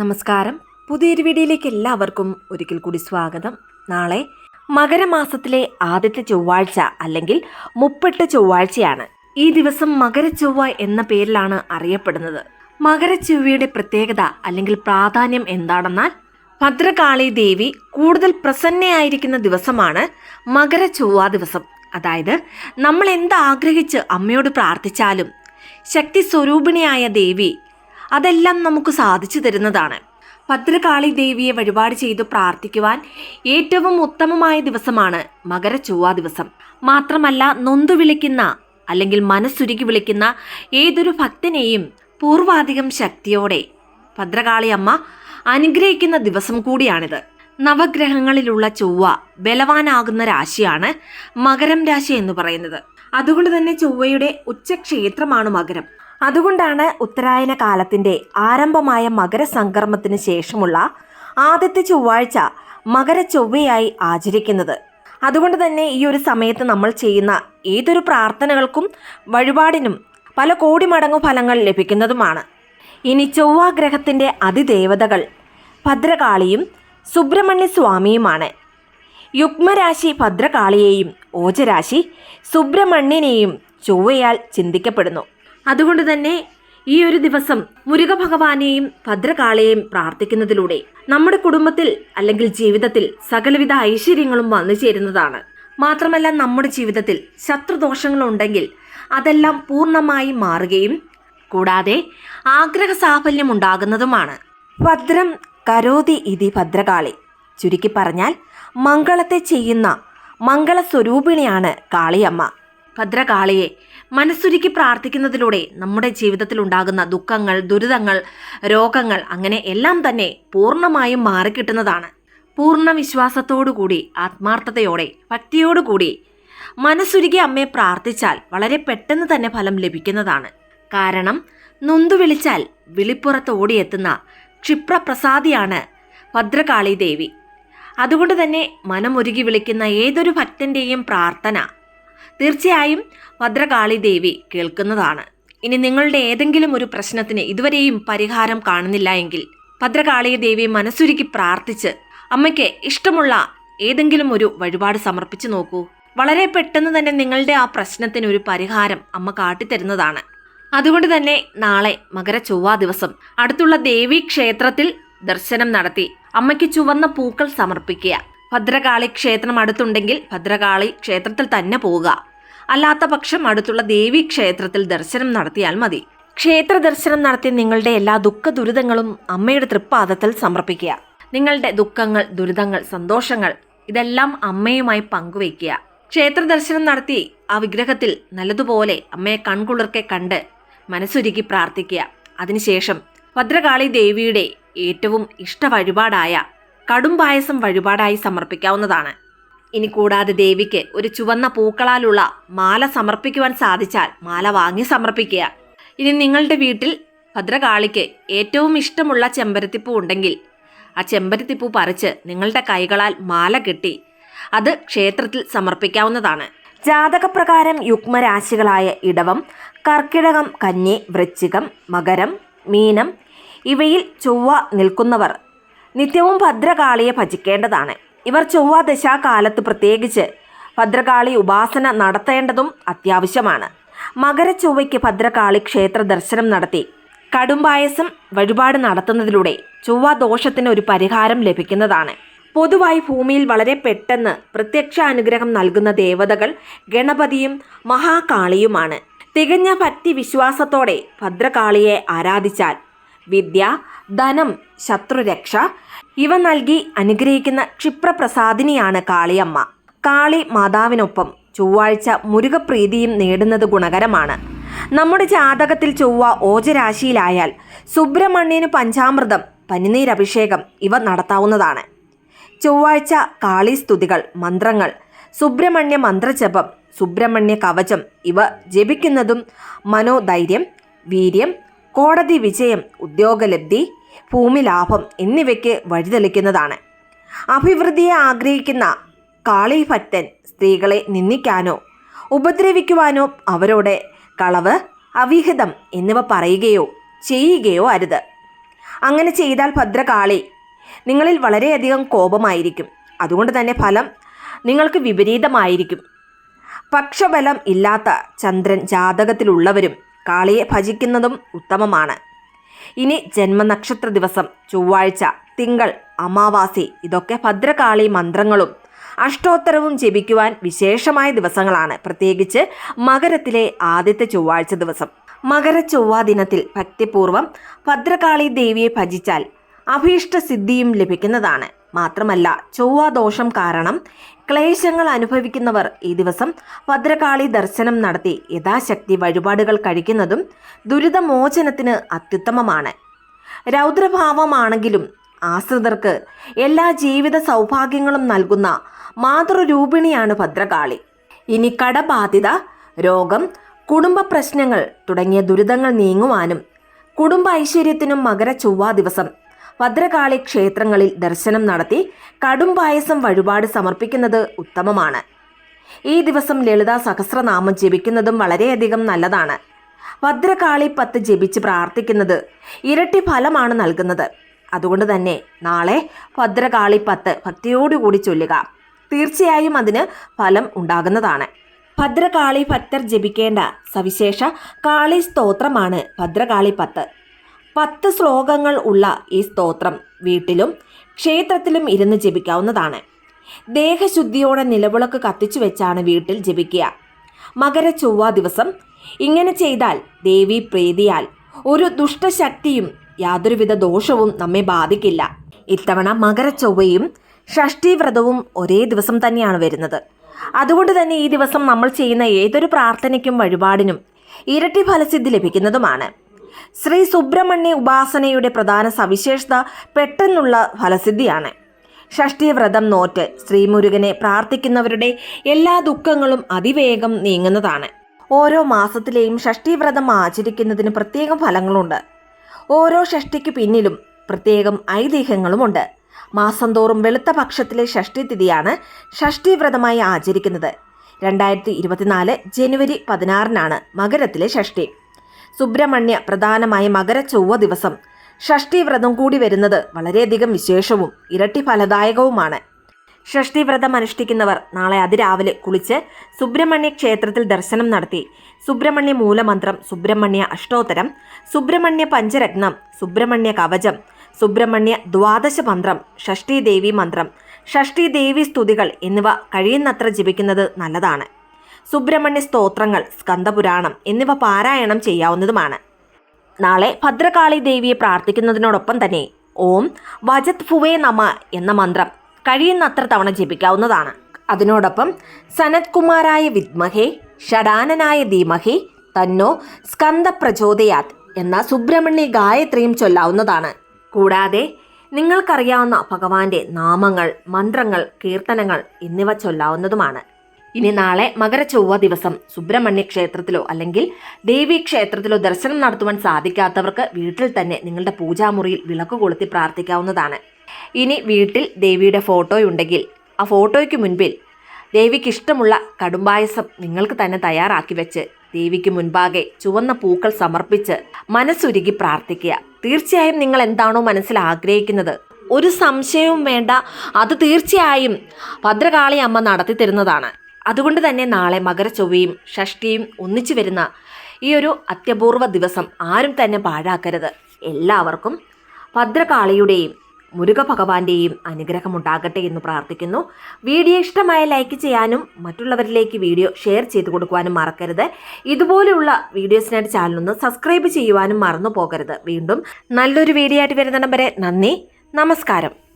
നമസ്കാരം. പുതിയൊരു വീഡിയോയിലേക്ക് എല്ലാവർക്കും ഒരിക്കൽ കൂടി സ്വാഗതം. നാളെ മകരമാസത്തിലെ ആദ്യത്തെ ചൊവ്വാഴ്ച അല്ലെങ്കിൽ മുപ്പെട്ട് ചൊവ്വാഴ്ചയാണ്. ഈ ദിവസം മകരച്ചൊവ്വ എന്ന പേരിലാണ് അറിയപ്പെടുന്നത്. മകരച്ചൊവ്വയുടെ പ്രത്യേകത അല്ലെങ്കിൽ പ്രാധാന്യം എന്താണെന്നാൽ ഭദ്രകാളി ദേവി കൂടുതൽ പ്രസന്നയായിരിക്കുന്ന ദിവസമാണ് മകരച്ചൊവ്വ ദിവസം. അതായത് നമ്മൾ എന്ത് ആഗ്രഹിച്ച് അമ്മയോട് പ്രാർത്ഥിച്ചാലും ശക്തി സ്വരൂപിണിയായ ദേവി അതെല്ലാം നമുക്ക് സാധിച്ചു തരുന്നതാണ്. ഭദ്രകാളി ദേവിയെ വഴിപാട് ചെയ്തു പ്രാർത്ഥിക്കുവാൻ ഏറ്റവും ഉത്തമമായ ദിവസമാണ് മകര ചൊവ്വാ ദിവസം. മാത്രമല്ല നൊന്തു വിളിക്കുന്ന അല്ലെങ്കിൽ മനസ്സുരുക്കി വിളിക്കുന്ന ഏതൊരു ഭക്തനെയും പൂർവാധികം ശക്തിയോടെ ഭദ്രകാളി അമ്മ അനുഗ്രഹിക്കുന്ന ദിവസം കൂടിയാണിത്. നവഗ്രഹങ്ങളിലുള്ള ചൊവ്വ ബലവാനാകുന്ന രാശിയാണ് മകരം രാശി എന്ന് പറയുന്നത്. അതുകൊണ്ട് തന്നെ ചൊവ്വയുടെ ഉച്ചക്ഷേത്രമാണ് മകരം. അതുകൊണ്ടാണ് ഉത്തരായന കാലത്തിന്റെ ആരംഭമായ മകരസംക്രമത്തിന് ശേഷമുള്ള ആദ്യത്തെ ചൊവ്വാഴ്ച മകര ചൊവ്വയായി ആചരിക്കുന്നത്. അതുകൊണ്ട് തന്നെ ഈ ഒരു സമയത്ത് നമ്മൾ ചെയ്യുന്ന ഏതൊരു പ്രാർത്ഥനകൾക്കും വഴിപാടിനും പല കോടി മടങ്ങു ഫലങ്ങൾ ലഭിക്കുന്നതുമാണ്. ഇനി ചൊവ്വ ഗ്രഹത്തിന്റെ അതിദേവതകൾ ഭദ്രകാളിയും സുബ്രഹ്മണ്യ സ്വാമിയുമാണ് യുഗ്മരാശി ഭദ്രകാളിയെയും ഓജരാശി സുബ്രഹ്മണ്യനെയും ചൊവ്വയാൽ ചിന്തിക്കപ്പെടുന്നു. അതുകൊണ്ട് തന്നെ ഈ ഒരു ദിവസം മുരുക ഭഗവാനെയും ഭദ്രകാളയെയും പ്രാർത്ഥിക്കുന്നതിലൂടെ നമ്മുടെ കുടുംബത്തിൽ അല്ലെങ്കിൽ ജീവിതത്തിൽ സകലവിധ ഐശ്വര്യങ്ങളും വന്നു ചേരുന്നതാണ്. മാത്രമല്ല നമ്മുടെ ജീവിതത്തിൽ ശത്രുദോഷങ്ങളുണ്ടെങ്കിൽ അതെല്ലാം പൂർണമായി മാറുകയും കൂടാതെ ആഗ്രഹ സാഫല്യം ഉണ്ടാകുന്നതുമാണ്. ഭദ്രം കരോതി ഇതി ഭദ്രകാളി. ചുരുക്കി പറഞ്ഞാൽ മംഗളത്തെ ചെയ്യുന്ന മംഗളസ്വരൂപിണിയാണ് കാളിയമ്മ. ഭദ്രകാളിയെ മനസ്സുരുക്കി പ്രാർത്ഥിക്കുന്നതിലൂടെ നമ്മുടെ ജീവിതത്തിൽ ഉണ്ടാകുന്ന ദുഃഖങ്ങൾ ദുരിതങ്ങൾ രോഗങ്ങൾ അങ്ങനെ എല്ലാം തന്നെ പൂർണമായും മാറിക്കിട്ടുന്നതാണ്. പൂർണ വിശ്വാസത്തോടുകൂടി ആത്മാർത്ഥതയോടെ ഭക്തിയോടുകൂടി മനസ്സുരുകി അമ്മയെ പ്രാർത്ഥിച്ചാൽ വളരെ പെട്ടെന്ന് തന്നെ ഫലം ലഭിക്കുന്നതാണ്. കാരണം നൊന്തു വിളിച്ചാൽ വിളിപ്പുറത്ത് ഓടിയെത്തുന്ന ക്ഷിപ്രപ്രസാദിയാണ് ഭദ്രകാളി ദേവി അതുകൊണ്ട് തന്നെ മനമൊരുകി വിളിക്കുന്ന ഏതൊരു ഭക്തന്റെയും പ്രാർത്ഥന തീർച്ചയായും ഭദ്രകാളി ദേവി കേൾക്കുന്നതാണ്. ഇനി നിങ്ങളുടെ ഏതെങ്കിലും ഒരു പ്രശ്നത്തിന് ഇതുവരെയും പരിഹാരം കാണുന്നില്ല എങ്കിൽ ഭദ്രകാളിയ ദേവി മനസ്സുരുക്കി പ്രാർത്ഥിച്ച് അമ്മയ്ക്ക് ഇഷ്ടമുള്ള ഏതെങ്കിലും ഒരു വഴിപാട് സമർപ്പിച്ചു നോക്കൂ. വളരെ പെട്ടെന്ന് തന്നെ നിങ്ങളുടെ ആ പ്രശ്നത്തിന് ഒരു പരിഹാരം അമ്മ കാട്ടിത്തരുന്നതാണ്. അതുകൊണ്ട് തന്നെ നാളെ മകര ചൊവ്വ ദിവസം അടുത്തുള്ള ദേവി ക്ഷേത്രത്തിൽ ദർശനം നടത്തി അമ്മയ്ക്ക് ചുവന്ന പൂക്കൾ സമർപ്പിക്കുക. ഭദ്രകാളി ക്ഷേത്രം അടുത്തുണ്ടെങ്കിൽ ഭദ്രകാളി ക്ഷേത്രത്തിൽ തന്നെ പോവുക. അല്ലാത്ത പക്ഷം അടുത്തുള്ള ദേവി ക്ഷേത്രത്തിൽ ദർശനം നടത്തിയാൽ മതി. ക്ഷേത്ര ദർശനം നടത്തി നിങ്ങളുടെ എല്ലാ ദുഃഖ ദുരിതങ്ങളും അമ്മയുടെ തൃപ്പാദത്തിൽ സമർപ്പിക്കുക. നിങ്ങളുടെ ദുഃഖങ്ങൾ ദുരിതങ്ങൾ സന്തോഷങ്ങൾ ഇതെല്ലാം അമ്മയുമായി പങ്കുവയ്ക്കുക. ക്ഷേത്ര ദർശനം നടത്തി ആ വിഗ്രഹത്തിൽ നല്ലതുപോലെ അമ്മയെ കൺകുളിർക്കെ കണ്ട് മനസ്സുരുക്കി പ്രാർത്ഥിക്കുക. അതിനുശേഷം ഭദ്രകാളി ദേവിയുടെ ഏറ്റവും ഇഷ്ട വഴിപാടായ കടും പായസം വഴിപാടായി സമർപ്പിക്കാവുന്നതാണ്. ഇനി കൂടാതെ ദേവിക്ക് ഒരു ചുവന്ന പൂക്കളാലുള്ള മാല സമർപ്പിക്കുവാൻ സാധിച്ചാൽ മാല വാങ്ങി സമർപ്പിക്കുക. ഇനി നിങ്ങളുടെ വീട്ടിൽ ഭദ്രകാളിക്ക് ഏറ്റവും ഇഷ്ടമുള്ള ചെമ്പരത്തിപ്പൂ ഉണ്ടെങ്കിൽ ആ ചെമ്പരത്തിപ്പൂ പറിച്ച് നിങ്ങളുടെ കൈകളാൽ മാല കെട്ടി അത് ക്ഷേത്രത്തിൽ സമർപ്പിക്കാവുന്നതാണ്. ജാതകപ്രകാരം യുഗ്മരാശികളായ ഇടവം കർക്കിടകം കന്നി വൃശ്ചികം മകരം മീനം ഇവയിൽ ചൊവ്വ നിൽക്കുന്നവർ നിത്യവും ഭദ്രകാളിയെ ഭജിക്കേണ്ടതാണ്. ഇവർ ചൊവ്വ ദശാകാലത്ത് പ്രത്യേകിച്ച് ഭദ്രകാളി ഉപാസന നടത്തേണ്ടതും അത്യാവശ്യമാണ്. മകരച്ചൊവ്വയ്ക്ക് ഭദ്രകാളി ക്ഷേത്ര ദർശനം നടത്തി. കടുംപായസം വഴിപാട് നടത്തുന്നതിലൂടെ ചൊവ്വ ദോഷത്തിന് ഒരു പരിഹാരം ലഭിക്കുന്നതാണ്. പൊതുവായി ഭൂമിയിൽ വളരെ പെട്ടെന്ന് പ്രത്യക്ഷ അനുഗ്രഹം നൽകുന്ന ദേവതകൾ ഗണപതിയും മഹാകാളിയുമാണ്. തികഞ്ഞ ഭക്തി വിശ്വാസത്തോടെ ഭദ്രകാളിയെ ആരാധിച്ചാൽ വിദ്യ ധനം ശത്രുരക്ഷ ഇവ നൽകി അനുഗ്രഹിക്കുന്ന ക്ഷിപ്രപ്രസാദിനിയാണ് കാളിയമ്മ. കാളി മാതാവിനൊപ്പം ചൊവ്വാഴ്ച മുരുകപ്രീതിയും നേടുന്നത് ഗുണകരമാണ്. നമ്മുടെ ജാതകത്തിൽ ചൊവ്വ ഓജരാശിയിലായാൽ സുബ്രഹ്മണ്യന് പഞ്ചാമൃതം പനിനീരഭിഷേകം ഇവ നടത്താവുന്നതാണ്. ചൊവ്വാഴ്ച കാളി സ്തുതികൾ മന്ത്രങ്ങൾ സുബ്രഹ്മണ്യ മന്ത്രജപം സുബ്രഹ്മണ്യ കവചം ഇവ ജപിക്കുന്നതും മനോധൈര്യം വീര്യം കോടതി വിജയം ഉദ്യോഗലബ്ധി ഭൂമി ലാഭം എന്നിവയ്ക്ക് വഴിതെളിക്കുന്നതാണ്. അഭിവൃദ്ധിയെ ആഗ്രഹിക്കുന്ന കാളിഭക്തൻ സ്ത്രീകളെ നിന്ദിക്കാനോ ഉപദ്രവിക്കുവാനോ അവരോട് കളവ് അവിഹിതം എന്നിവ പറയുകയോ ചെയ്യുകയോ അരുത്. അങ്ങനെ ചെയ്താൽ ഭദ്രകാളി നിങ്ങളിൽ വളരെയധികം കോപമായിരിക്കും. അതുകൊണ്ട് തന്നെ ഫലം നിങ്ങൾക്ക് വിപരീതമായിരിക്കും. പക്ഷബലം ഇല്ലാത്ത ചന്ദ്രൻ ജാതകത്തിലുള്ളവരും കാളിയെ ഭജിക്കുന്നതും ഉത്തമമാണ്. ഇനി ജന്മനക്ഷത്ര ദിവസം ചൊവ്വാഴ്ച തിങ്കൾ അമാവാസി ഇതൊക്കെ ഭദ്രകാളി മന്ത്രങ്ങളും. അഷ്ടോത്തരവും ജപിക്കുവാൻ വിശേഷമായ ദിവസങ്ങളാണ്. പ്രത്യേകിച്ച് മകരത്തിലെ ആദ്യത്തെ ചൊവ്വാഴ്ച ദിവസം. മകര ചൊവ്വാ ദിനത്തിൽ ഭക്തിപൂർവം ഭദ്രകാളി ദേവിയെ ഭജിച്ചാൽ അഭീഷ്ട സിദ്ധിയും ലഭിക്കുന്നതാണ്. മാത്രമല്ല ചൊവ്വാദോഷം കാരണം ക്ലേശങ്ങൾ അനുഭവിക്കുന്നവർ ഈ ദിവസം ഭദ്രകാളി ദർശനം നടത്തി യഥാശക്തി വഴിപാടുകൾ കഴിക്കുന്നതും ദുരിതമോചനത്തിന് അത്യുത്തമമാണ്. രൗദ്രഭാവമാണെങ്കിലും ആശ്രിതർക്ക് എല്ലാ ജീവിത സൗഭാഗ്യങ്ങളും നൽകുന്ന മാതൃരൂപിണിയാണ് ഭദ്രകാളി. ഇനി കടബാധിത രോഗം കുടുംബ പ്രശ്നങ്ങൾ തുടങ്ങിയ ദുരിതങ്ങൾ നീങ്ങുവാനും കുടുംബ ഐശ്വര്യത്തിനും മകര ചൊവ്വാ ദിവസം ഭദ്രകാളി ക്ഷേത്രങ്ങളിൽ ദർശനം നടത്തി കടും പായസം വഴിപാട് സമർപ്പിക്കുന്നത് ഉത്തമമാണ്. ഈ ദിവസം ലളിതാ സഹസ്രനാമം ജപിക്കുന്നതും വളരെയധികം നല്ലതാണ്. ഭദ്രകാളി പത്ത് ജപിച്ച് പ്രാർത്ഥിക്കുന്നത് ഇരട്ടി ഫലമാണ് നൽകുന്നത്. അതുകൊണ്ട് തന്നെ നാളെ ഭദ്രകാളി പത്ത് ഭക്തിയോടുകൂടി ചൊല്ലുക. തീർച്ചയായും അതിന് ഫലം ഉണ്ടാകുന്നതാണ്. ഭദ്രകാളി ഭക്തർ ജപിക്കേണ്ട സവിശേഷ കാളി സ്തോത്രമാണ് ഭദ്രകാളി പത്ത്. പത്ത് ശ്ലോകങ്ങൾ ഉള്ള ഈ സ്തോത്രം വീട്ടിലും ക്ഷേത്രത്തിലും ഇരുന്ന് ജപിക്കാവുന്നതാണ്. ദേഹശുദ്ധിയോടെ നിലവിളക്ക് കത്തിച്ചു വെച്ചാണ് വീട്ടിൽ ജപിക്കുക. മകര ചൊവ്വ ദിവസം ഇങ്ങനെ ചെയ്താൽ ദേവി പ്രീതിയാൽ ഒരു ദുഷ്ടശക്തിയും യാതൊരുവിധ ദോഷവും നമ്മെ ബാധിക്കില്ല. ഇത്തവണ മകര ചൊവ്വയും ഷഷ്ടിവ്രതവും ഒരേ ദിവസം തന്നെയാണ് വരുന്നത്. അതുകൊണ്ട് തന്നെ ഈ ദിവസം നമ്മൾ ചെയ്യുന്ന ഏതൊരു പ്രാർത്ഥനയ്ക്കും വഴിപാടിനും ഇരട്ടി ഫലസിദ്ധി ലഭിക്കുന്നതുമാണ്. ശ്രീ സുബ്രഹ്മണ്യ ഉപാസനയുടെ പ്രധാന സവിശേഷത പെട്ടെന്നുള്ള ഫലസിദ്ധിയാണ്. ഷഷ്ടിവ്രതം നോറ്റ് ശ്രീമുരുകനെ പ്രാർത്ഥിക്കുന്നവരുടെ എല്ലാ ദുഃഖങ്ങളും അതിവേഗം നീങ്ങുന്നതാണ്. ഓരോ മാസത്തിലെയും ഷഷ്ടിവ്രതം ആചരിക്കുന്നതിന് പ്രത്യേകം ഫലങ്ങളുണ്ട്. ഓരോ ഷഷ്ടിക്ക് പിന്നിലും പ്രത്യേകം ഐതിഹ്യങ്ങളുമുണ്ട്. മാസം തോറും വെളുത്ത പക്ഷത്തിലെ ഷഷ്ടി തിഥിയാണ് ഷഷ്ടിവ്രതമായി ആചരിക്കുന്നത്. രണ്ടായിരത്തി ഇരുപത്തിനാല് ജനുവരി പതിനാറിനാണ് മകരത്തിലെ ഷഷ്ഠി. സുബ്രഹ്മണ്യ പ്രധാനമായ മകര ചൊവ്വ ദിവസം. ഷഷ്ടിവ്രതം കൂടി വരുന്നത് വളരെയധികം വിശേഷവും ഇരട്ടി ഫലദായകവുമാണ് ഷഷ്ടിവ്രതം അനുഷ്ഠിക്കുന്നവർ നാളെ അതിരാവിലെ കുളിച്ച് സുബ്രഹ്മണ്യ ക്ഷേത്രത്തിൽ ദർശനം നടത്തി. സുബ്രഹ്മണ്യ മൂലമന്ത്രം സുബ്രഹ്മണ്യ അഷ്ടോത്തരം സുബ്രഹ്മണ്യ പഞ്ചരത്നം സുബ്രഹ്മണ്യ കവചം സുബ്രഹ്മണ്യ ദ്വാദശ മന്ത്രം ഷഷ്ടി ദേവി മന്ത്രം ഷഷ്ടി ദേവി സ്തുതികൾ എന്നിവ കഴിയുന്നത്ര ജപിക്കുന്നത് നല്ലതാണ്. സുബ്രഹ്മണ്യ സ്തോത്രങ്ങൾ സ്കന്ദപുരാണം എന്നിവ പാരായണം ചെയ്യാവുന്നതുമാണ്. നാളെ ഭദ്രകാളി ദേവിയെ പ്രാർത്ഥിക്കുന്നതിനോടൊപ്പം തന്നെ ഓം വജത് ഫുവേ നമ എന്ന മന്ത്രം കഴിയുന്നത്ര തവണ ജപിക്കാവുന്നതാണ്. അതിനോടൊപ്പം സനത്കുമാരായ വിദ്മഹേ ഷഡാനനായ ധീമഹേ തന്നോ സ്കന്ദ പ്രചോദയാത് എന്ന സുബ്രഹ്മണ്യ ഗായത്രിയും ചൊല്ലാവുന്നതാണ്. കൂടാതെ നിങ്ങൾക്കറിയാവുന്ന ഭഗവാന്റെ നാമങ്ങൾ മന്ത്രങ്ങൾ കീർത്തനങ്ങൾ എന്നിവ ചൊല്ലാവുന്നതുമാണ്. ഇനി നാളെ മകര ചൊവ്വ ദിവസം സുബ്രഹ്മണ്യ ക്ഷേത്രത്തിലോ അല്ലെങ്കിൽ ദേവി ക്ഷേത്രത്തിലോ ദർശനം നടത്തുവാൻ സാധിക്കാത്തവർക്ക് വീട്ടിൽ തന്നെ നിങ്ങളുടെ പൂജാമുറിയിൽ വിളക്ക് കൊളുത്തി പ്രാർത്ഥിക്കാവുന്നതാണ്. ഇനി വീട്ടിൽ ദേവിയുടെ ഫോട്ടോയുണ്ടെങ്കിൽ ആ ഫോട്ടോയ്ക്ക് മുൻപിൽ ദേവിക്ക് ഇഷ്ടമുള്ള കടുംപായസം നിങ്ങൾക്ക് തന്നെ തയ്യാറാക്കി വെച്ച് ദേവിക്ക് മുൻപാകെ ചുവന്ന പൂക്കൾ സമർപ്പിച്ച് മനസ്സുരുകി പ്രാർത്ഥിക്കുക. തീർച്ചയായും നിങ്ങൾ എന്താണോ മനസ്സിൽ ആഗ്രഹിക്കുന്നത്. ഒരു സംശയവും വേണ്ട. അത് തീർച്ചയായും ഭദ്രകാളി അമ്മ നടത്തി തരുന്നതാണ് അതുകൊണ്ട് തന്നെ നാളെ മകരച്ചൊവ്വയും ഷഷ്ടിയും ഒന്നിച്ചു വരുന്ന ഈ ഒരു അത്യപൂർവ ദിവസം ആരും തന്നെ പാഴാക്കരുത്. എല്ലാവർക്കും ഭദ്രകാളിയുടെയും മുരുക ഭഗവാന്റെയും അനുഗ്രഹമുണ്ടാകട്ടെ എന്ന് പ്രാർത്ഥിക്കുന്നു. വീഡിയോ ഇഷ്ടമായ ലൈക്ക് ചെയ്യാനും മറ്റുള്ളവരിലേക്ക് വീഡിയോ ഷെയർ ചെയ്ത് കൊടുക്കുവാനും മറക്കരുത്. ഇതുപോലെയുള്ള വീഡിയോസിനായിട്ട് ചാനലൊന്ന് സബ്സ്ക്രൈബ് ചെയ്യുവാനും മറന്നു പോകരുത് വീണ്ടും നല്ലൊരു വീഡിയോ ആയിട്ട് വരുന്നിടം വരെ നന്ദി. നമസ്കാരം.